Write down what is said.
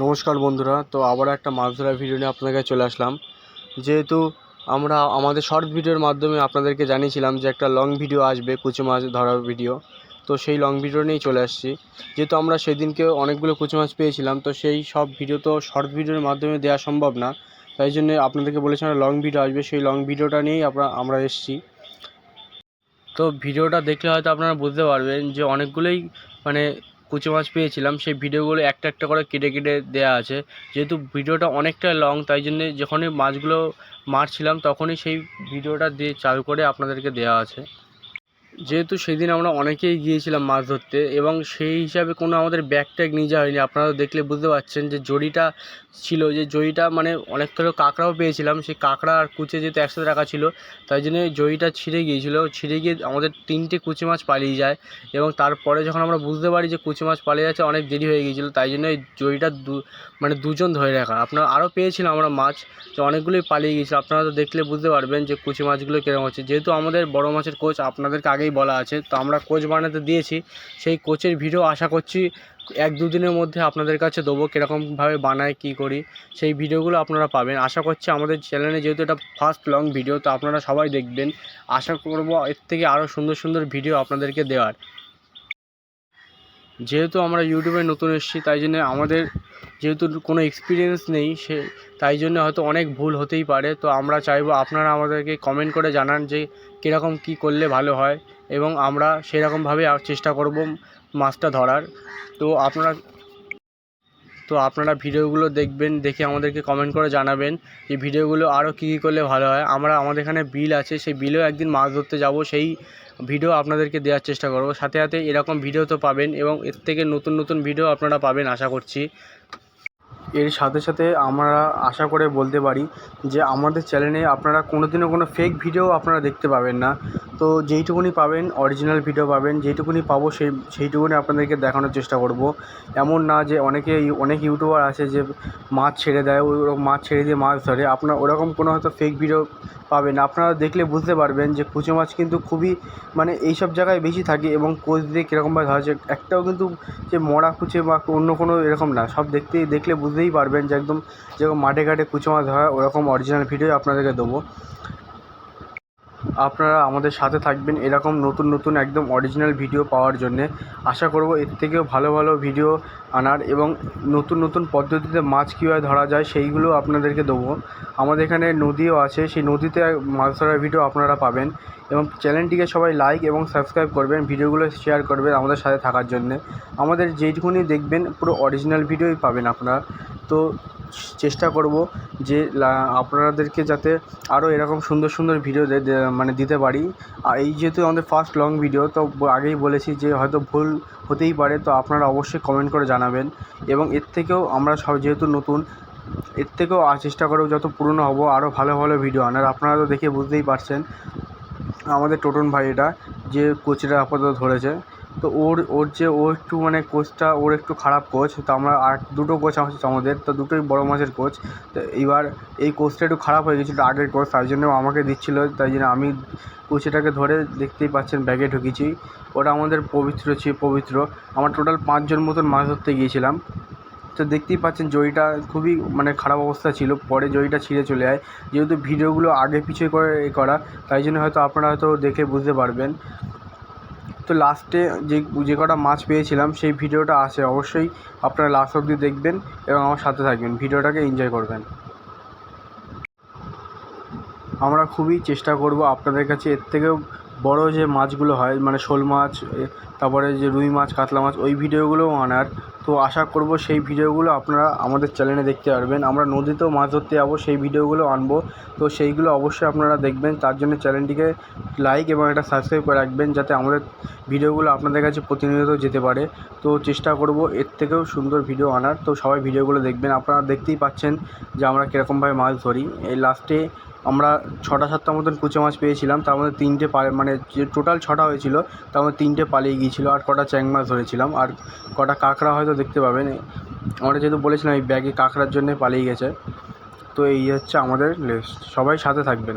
নমস্কার বন্ধুরা, তো আবার একটা মাছ ধরার ভিডিও নিয়ে আপনাদের কাছে চলে আসলাম। যেহেতু আমরা, আমাদের শর্ট ভিডিওর মাধ্যমে আপনাদেরকে জানিয়েছিলাম যে একটা লং ভিডিও আসবে, কুচো মাছ ধরার ভিডিও তো সেই লং ভিডিও নিয়েই চলে আসছি। যেহেতু আমরা সেদিনকে অনেকগুলো কুচো মাছ পেয়েছিলাম, তো সেই সব ভিডিও তো শর্ট ভিডিওর মাধ্যমে দেওয়া সম্ভব না। তাই জন্য আপনাদেরকে বলেছিলাম লং ভিডিও আসবে, সেই লং ভিডিওটা নিয়েই আমরা আমরা এসেছি। তো ভিডিওটা দেখলে হয়তো আপনারা বুঝতে পারবেন যে অনেকগুলোই মানে কুচো মাছ পেয়েছিলাম, সেই ভিডিওগুলো একটা একটা করে কেটে কেটে দেওয়া আছে। যেহেতু ভিডিওটা অনেকটা লং তাই জন্যে যখনই মাছগুলো মারছিলাম, তখনই সেই ভিডিওটা দিয়ে চালু করে আপনাদেরকে দেওয়া আছে। যেহেতু সেদিন আমরা অনেকেই গিয়েছিলাম মাছ ধরতে এবং সেই হিসাবে কোনো আমাদের ব্যাগ ট্যাগ নিয়ে যাওয়া হয়নি। আপনারা দেখলে বুঝতে পারছেন যে জড়িটা ছিল, যে জড়িটা মানে অনেক কাঁকড়াও পেয়েছিলাম। সেই কাঁকড়া আর কুচে যেহেতু একসাথে রাখা ছিল, তাই জন্য জড়িটা ছিঁড়ে গিয়েছিল। ছিঁড়ে গিয়ে আমাদের তিনটে কুচি মাছ পালিয়ে যায় এবং তারপরে যখন আমরা বুঝতে পারি যে কুচি মাছ পালিয়ে যাচ্ছে, অনেক দেরি হয়ে গিয়েছিল, তাই জন্য এই জড়িটা দু মানে দুজন ধরে রাখা। আপনার আরও পেয়েছিলাম আমরা মাছ যে অনেকগুলোই পালিয়ে গিয়েছিল। আপনারা তো দেখলে বুঝতে পারবেন যে কুচি মাছগুলো কীরকম হচ্ছে। যেহেতু আমাদের বড় মাছের কোচ, আপনাদেরকে আগেই বলা আছে। তো আমরা কোচ বানাতে দিয়েছি। সেই কোচের ভিডিও আশা করছি এক দুদিনের মধ্যে আপনাদের কাছে দেবো কীরকমভাবে বানাই কী করি। সেই ভিডিওগুলো আপনারা পাবেন। আশা করছি আমাদের চ্যানেলে যেহেতু এটা ফার্স্ট লং ভিডিও তো আপনারা সবাই দেখবেন। আশা করব এর থেকে আরও সুন্দর সুন্দর ভিডিও আপনাদেরকে দেওয়ার। যেহেতু আমরা ইউটিউবে নতুন এসেছি, তাই জন্য আমাদের যেহেতু কোনো এক্সপিরিয়েন্স নেই, সে, তাই জন্য হয়তো অনেক ভুল হতেই পারে। তো আমরা চাইব আপনারা আমাদেরকে কমেন্ট করে জানান যে, কীরকম কী করলে ভালো হয় এবং আমরা সেরকমভাবে চেষ্টা করব মাছটা ধরার। তো আপনারা তো আপনারা ভিডিওগুলো দেখবেন, দেখে আমাদেরকে কমেন্ট করে জানাবেন যে, ভিডিওগুলো আরও কী কী করলে ভালো হয়। আমরা, আমাদের এখানে বিল আছে, সেই বিলেও একদিন মাছ ধরতে যাব, সেই ভিডিও আপনাদেরকে দেওয়ার চেষ্টা করব। সাথে সাথে এরকম ভিডিও তো পাবেন এবং এর থেকে নতুন নতুন ভিডিও আপনারা পাবেন, আশা করছি। এর সাথে সাথে আমরা আশা করে বলতে পারি যে আমাদের চ্যানেলে আপনারা কোনো দিনও কোনো ফেক ভিডিও আপনারা দেখতে পাবেন না। তো যেইটুকুনি পাবেন অরিজিনাল ভিডিও পাবেন, যেইটুকুনি পাবো সেই, সেইটুকুনি আপনাদেরকে দেখানোর চেষ্টা করব। এমন না যে অনেকে, অনেক ইউটিউবার আছে যে মাছ ছেড়ে দেয় ওই মাছ ছেড়ে দিয়ে মাছ ধরে। আপনার, ওরকম কোনো হয়তো ফেক ভিডিও পাবেন আপনারা দেখলে বুঝতে পারবেন যে কুচো মাছ কিন্তু খুবই মানে এই সব জায়গায় বেশি থাকে এবং কোচ দিয়ে কীরকমভাবে ধরা হচ্ছে একটাও কিন্তু যে মরা কুচে বা অন্য কোনো এরকম না। সব দেখতে, দেখলে বুঝতেই পারবেন যে একদম যেরকম মাঠে ঘাটে কুচো মাছ ধরা ওরকম অরিজিনাল ভিডিও আপনাদেরকে দেবো। আপনারা আমাদের সাথে থাকবেন এরকম নতুন নতুন একদম অরিজিনাল ভিডিও পাওয়ার জন্যে। আশা করব এর থেকেও ভালো ভালো ভিডিও আনার এবং নতুন নতুন পদ্ধতিতে মাছ কীভাবে ধরা যায় সেইগুলো আপনাদেরকে দেবো। আমাদের এখানে নদীও আছে, সেই নদীতে মাছ ধরার ভিডিও আপনারা পাবেন এবং চ্যানেলটিকে সবাই লাইক এবং সাবস্ক্রাইব করবেন ভিডিওগুলো শেয়ার করবেন আমাদের সাথে থাকার জন্যে। আমাদের যেইটুকুনি দেখবেন পুরো অরিজিনাল ভিডিওই পাবেন আপনারা। তো চেষ্টা করব যে আপনাদেরকে যাতে আরও এরকম সুন্দর সুন্দর ভিডিও দে- মানে দিতে পারি। আর এই যেহেতু আমাদের ফার্স্ট লং ভিডিও তো আগেই বলেছি যে হয়তো ভুল হতেই পারে, তো আপনারা অবশ্যই কমেন্ট করে জানাবেন। এবং এর থেকেও আমরা সব যেহেতু নতুন, এর থেকেও চেষ্টা করব যত পুরনো হব, আরও ভালো ভালো ভিডিও আনার। আপনারা তো দেখে বুঝতেই পারছেন আমাদের টোটন ভাই এটা, যে কোচটা আপাতত ধরেছে। তো ওর ওর যে ও একটু মানে কোচটা ওর একটু খারাপ কোচ তো আমরা আর দুটো কোচ আছে আমাদের, তো দুটোই বড়ো মাছের কোচ তো এইবার এই কোচটা একটু খারাপ হয়ে গেছিল আগের কোচ তাই জন্য আমাকে দিচ্ছিল, তাই জন্য আমি কোচটাকে ধরে দেখতেই পাচ্ছেন ব্যাগে ঢুকিয়েছি ওটা আমাদের পবিত্র ছিল পবিত্র। আমরা টোটাল পাঁচজন মতন মাছ ধরতে গিয়েছিলাম। তো দেখতেই পাচ্ছেন জড়িটা খুবই মানে খারাপ অবস্থা ছিল, পরে জড়িটা ছিঁড়ে চলে যায়। যেহেতু ভিডিওগুলো আগে পিছিয়ে করে করা, তাই জন্য হয়তো আপনারা হয়তো দেখে বুঝতে পারবেন। তো লাস্টে যে যে কটা মাছ পেয়েছিলাম, সেই ভিডিওটা আছে অবশ্যই। আপনারা লাস্ট অবধি দেখবেন এবং আমার সাথে থাকবেন। ভিডিওটাকে এনজয় করবেন। আমরা খুবই চেষ্টা করব আপনাদের কাছে এর থেকেও বড় যে মাছগুলো হয় মানে শোল মাছ তারপরে যে রুই মাছ, কাতলা মাছ, ওই ভিডিওগুলোও আনার। তো আশা করব সেই ভিডিওগুলো আপনারা আমাদের চ্যানেলে দেখতে পারবেন। আমরা নদীতেও মাছ ধরতে যাব, সেই ভিডিওগুলো আনব। তো সেইগুলো অবশ্যই আপনারা দেখবেন। তার জন্য চ্যানেলটিকে লাইক এবং একটা সাবস্ক্রাইব করে রাখবেন, যাতে আমাদের ভিডিওগুলো আপনাদের কাছে প্রতিনিয়ত যেতে পারে। তো চেষ্টা করব এর থেকেও সুন্দর ভিডিও আনার। তো সবাই ভিডিওগুলো দেখবেন। আপনারা দেখতেই পাচ্ছেন যে আমরা কীরকমভাবে মাছ ধরি। এই লাস্টে আমরা ছটা সাতটা মতন কুচো মাছ পেয়েছিলাম। তার মধ্যে তিনটে পা মানে যে টোটাল ছটা হয়েছিল, তার মধ্যে তিনটে পালিয়ে গিয়েছিল আর কটা চ্যাং মাছ ধরেছিলাম। আর কটা কাঁকড়া হয়তো দেখতে পাবেন। আমরা যেহেতু বলেছিলাম, এই ব্যাগে কাঁকড়ার জন্যে পালিয়ে গেছে। তো এই হচ্ছে আমাদের লিস্ট সবাই সাথে থাকবেন।